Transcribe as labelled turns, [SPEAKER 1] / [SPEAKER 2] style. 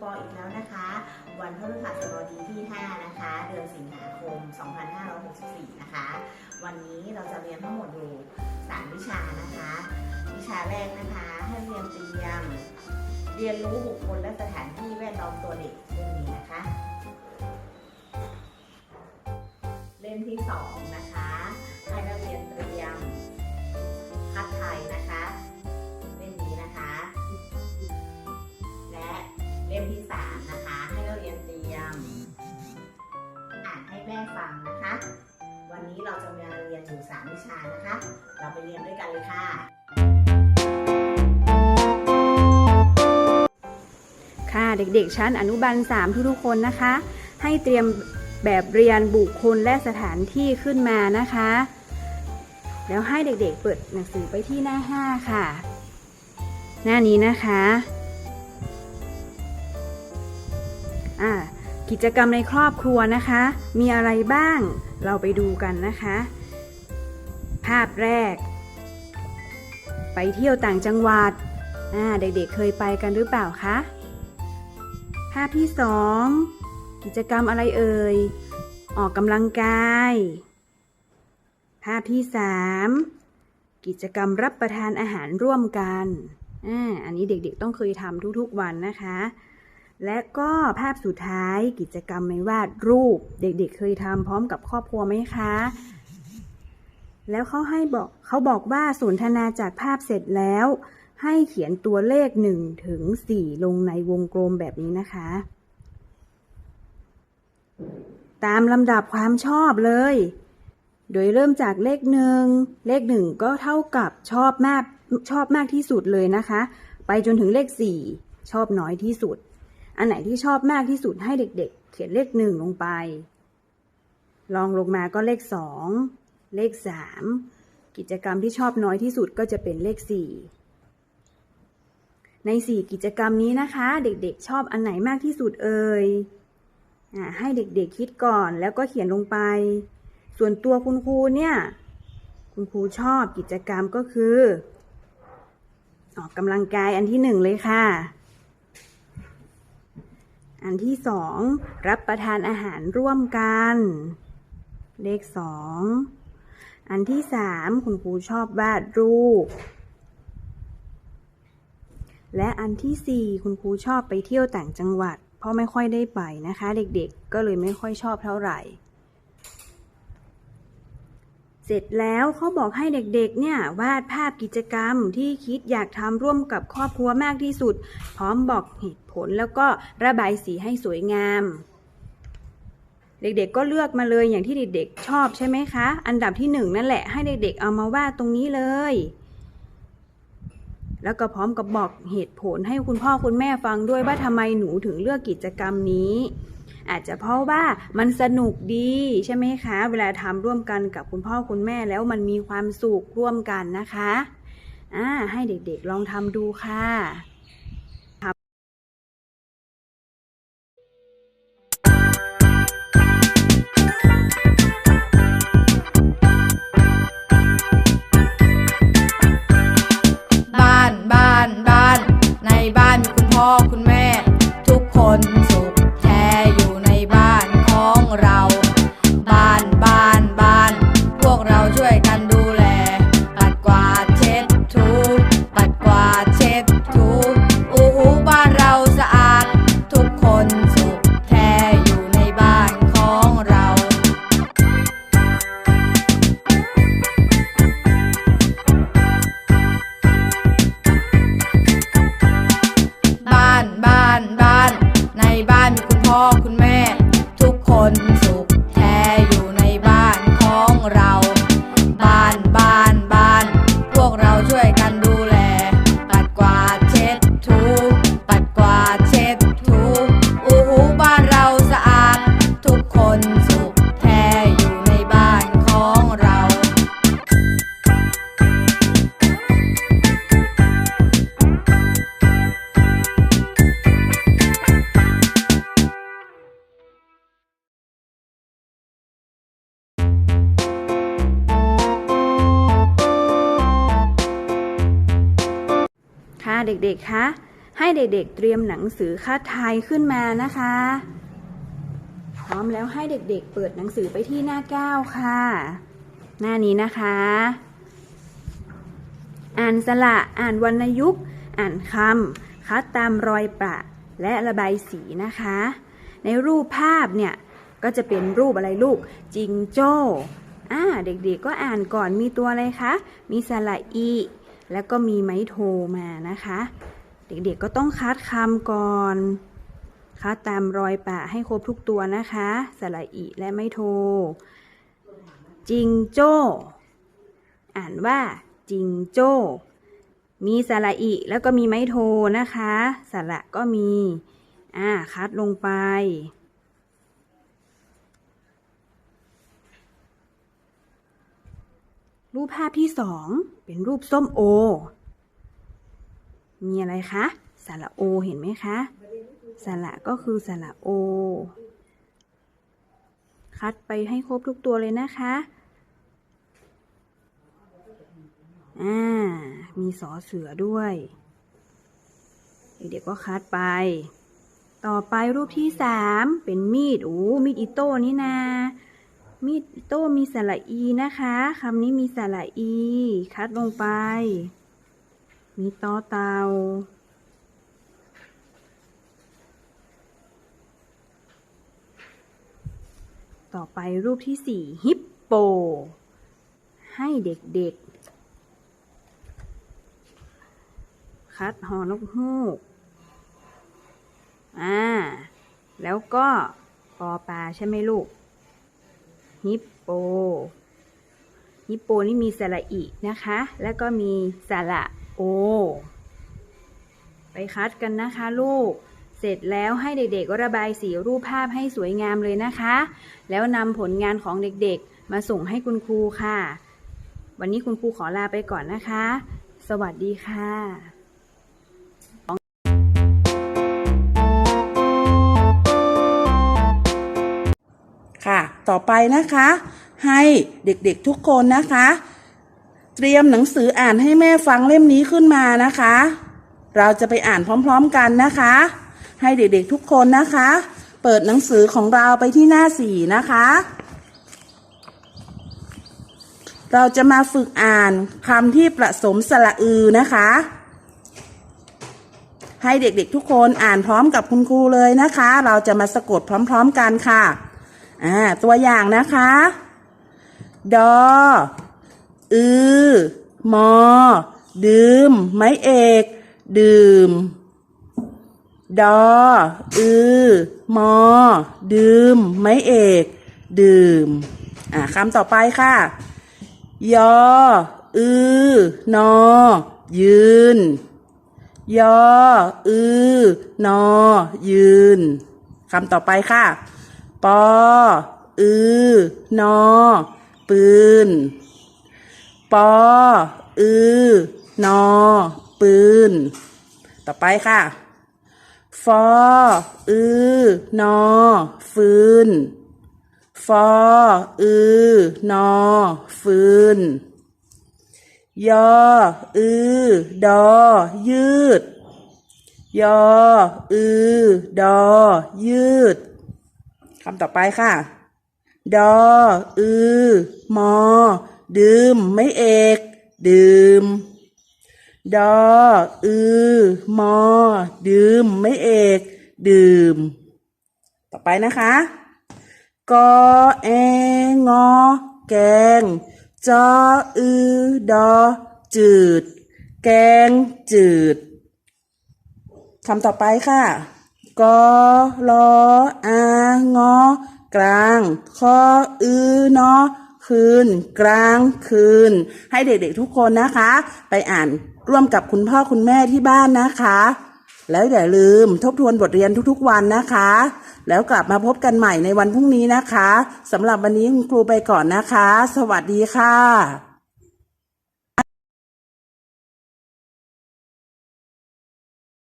[SPEAKER 1] ปออีกแล้วนะคะ วันพฤหัสบดีที่ 5 นะคะ เดือนสิงหาคม 2564 นะคะ วันนี้เราจะเรียนทั้งหมดอยู่3วิชานะคะ วิชาแรกนะคะ ให้เรียนเตรียม เรียนรู้บุคคลและสถานที่แวดล้อมตัวเด็กเรื่องนี้นะคะ เล่มที่ 2 นะคะ วันนี้เราจะมาเรียนอยู่สามวิชานะคะ เราไปเรียนด้วยกันเลยค่ะ
[SPEAKER 2] ค่ะเด็กๆ ชั้นอนุบาล3ทุกๆคนนะคะ ให้เตรียมแบบเรียนบุคคลและสถานที่ขึ้นมานะคะ แล้วให้เด็กๆ เปิดหนังสือไปที่หน้า 5 ค่ะ หน้านี้นะคะ อ่า กิจกรรมในครอบครัวนะคะ มีอะไรบ้างเราไปดูกันนะคะ ภาพแรก ไปเที่ยวต่างจังหวัดอ่าเด็กๆเคยไปกันหรือเปล่าคะ ภาพที่สองกิจกรรมอะไรเอ่ย ออกกำลังกาย ภาพที่สามกิจกรรมรับประทานอาหารร่วมกันอ่าอันนี้เด็กๆต้องเคยทำทุกๆวันนะคะ และก็ภาพสุดท้ายกิจกรรมในวาดรูป เด็กๆเคยทำพร้อมกับครอบครัวไหมคะ แล้วเขาให้บอกเขาบอกว่าสนทนาจากภาพเสร็จแล้ว ให้เขียนตัวเลข1ถึง4ลงในวงกลมแบบนี้นะคะ ตามลำดับความชอบเลย โดยเริ่มจากเลขหนึ่งเลขหนึ่งก็เท่ากับชอบมากชอบมากที่สุดเลยนะคะ ไปจนถึงเลข 4 ชอบน้อยที่สุด อันไหนที่ชอบมากที่สุดให้เด็กๆ เขียนเลขหนึ่งลงไป ลองลงมาก็เลข2เลข3กิจกรรมที่ชอบน้อยที่สุดก็จะเป็นเลข4ใน4กิจกรรมนี้นะคะ เด็กๆ ชอบอันไหนมากที่สุดเอ่ยอให้เด็กๆคิดก่อนแล้วก็เขียนลงไป ส่วนตัวคุณครูเนี่ย คุณครูชอบกิจกรรมก็คือ ออกกำลังกายอันที่หนึ่งเลยค่ะ อันที่สองรับประทานอาหารร่วมกัน เลขสองอันที่สามคุณครูชอบวาดรูป และอันที่สี่คุณครูชอบไปเที่ยวต่างจังหวัด เพราะไม่ค่อยได้ไปนะคะ เด็กๆ ก็เลยไม่ค่อยชอบเท่าไหร่ เสร็จแล้วเขาบอกให้เด็กๆ เนี่ยวาดภาพกิจกรรมที่คิดอยากทำร่วมกับครอบครัวมากที่สุด พร้อมบอกเหตุผลแล้วก็ระบายสีให้สวยงาม เด็กๆก็เลือกมาเลยอย่างที่เด็กๆชอบใช่ไหมคะ อันดับที่หนึ่งนั่นแหละให้เด็กๆเอามาวาดตรงนี้เลย แล้วก็พร้อมกับบอกเหตุผลให้คุณพ่อคุณแม่ฟังด้วยว่าทำไมหนูถึงเลือกกิจกรรมนี้ อาจจะเพราะว่ามันสนุกดีใช่ไหมคะ เวลาทำร่วมกันกับคุณพ่อคุณแม่แล้วมันมีความสุขร่วมกันนะคะอ่าให้เด็กๆลองทำดูค่ะ
[SPEAKER 3] เรา เด็ก
[SPEAKER 2] ๆ คะ ให้เด็กๆ เตรียมหนังสือคัดไทยขึ้นมานะคะ พร้อมแล้วให้เด็กๆ เปิดหนังสือไปที่หน้า9ค่ะ หน้านี้นะคะ อ่านสระอ่านวรรณยุกต์ อ่านคำคัดตามรอยประและระบายสีนะคะ ในรูปภาพเนี่ย ก็จะเป็นรูปอะไรลูก จิงโจ้อ่าเด็กๆก็อ่านก่อนมีตัวอะไรคะ มีสระอี แล้วก็มีไม้โทมานะคะ เด็กๆก็ต้องคัดคำก่อน คัดตามรอยปะให้ครบทุกตัวนะคะสระอีและไม้โท จิงโจ้ อ่านว่าจิงโจ้มีสระอีแล้วก็มีไม้โทนะคะสระก็มี อ่า คัดลงไป รูปภาพที่สองเป็นรูปส้มโอ มีอะไรคะสระโอเห็นไหมคะสระก็คือสระโอ คัดไปให้ครบทุกตัวเลยนะคะ อ่า มีสอเสือด้วย เด็กๆก็คัดไป ต่อไปรูปที่สามเป็นมีด โอ้ มีดอิโต้นี่นา มีดโต้มีสระอีนะคะคำนี้มีสระอี คัดลงไป มีตอเตาต่อไปรูปที่สี่ฮิปโป ให้เด็กๆ คัดหอนกฮูก อ่า แล้วก็ปอปลาใช่ไหมลูก ฮิปโป ฮิปโปนี่มีสระอีนะคะ แล้วก็มีสระโอ ไปคัดกันนะคะลูก เสร็จแล้วให้เด็กๆระบายสีรูปภาพให้สวยงามเลยนะคะ แล้วนำผลงานของเด็กๆ มาส่งให้คุณครูค่ะ วันนี้คุณครูขอลาไปก่อนนะคะ สวัสดีค่ะ
[SPEAKER 4] ไปนะคะ ให้เด็กๆทุกคนนะคะ เตรียมหนังสืออ่านให้แม่ฟังเล่มนี้ขึ้นมานะคะ เราจะไปอ่านพร้อมๆกันนะคะ ให้เด็กๆทุกคนนะคะ เปิดหนังสือของเราไปที่หน้าสี่นะคะ เราจะมาฝึกอ่านคำที่ผสมสระอือนะคะให้เด็กๆทุกคนอ่านพร้อมกับคุณครูเลยนะคะ เราจะมาสะกดพร้อม ๆ กันค่ะ อ่า ตัวอย่างนะคะ ดอ อือ มอ ดื่ม ไม้เอก ดื่ม ดอ อือ มอ ดื่ม ไม้เอก ดื่ม อ่าคำต่อไปค่ะ ยอ อือ นอ ยืน ยอ อือ นอ ยืน คำต่อไปค่ะ ปอ อือนอ ปืน ปอ อือนอ ปืน ต่อไปค่ะ ฟอ อือนอ ฟืน ฟอ อือนอ ฟืน ยอ อือ ดอ ยืด ยอ อือ ดอ ยืด คำต่อไปค่ะ ดอ อือ มอ ดื่ม ไม่เอก ดื่ม ดอ อือ มอ ดื่ม ไม่เอก ดื่ม ต่อไปนะคะกอแองอ แกง จอ อือ ดอ จืด แกงจืดคำต่อไปค่ะ กอลออางอกลางคออือนอคืน กลางคืน ให้เด็กๆทุกคนนะคะ ไปอ่านร่วมกับคุณพ่อคุณแม่ที่บ้านนะคะ แล้วอย่าลืมทบทวนบทเรียนทุกๆวันนะคะ แล้วกลับมาพบกันใหม่ในวันพรุ่งนี้นะคะสำหรับวันนี้คุณครูไปก่อนนะคะ สวัสดีค่ะ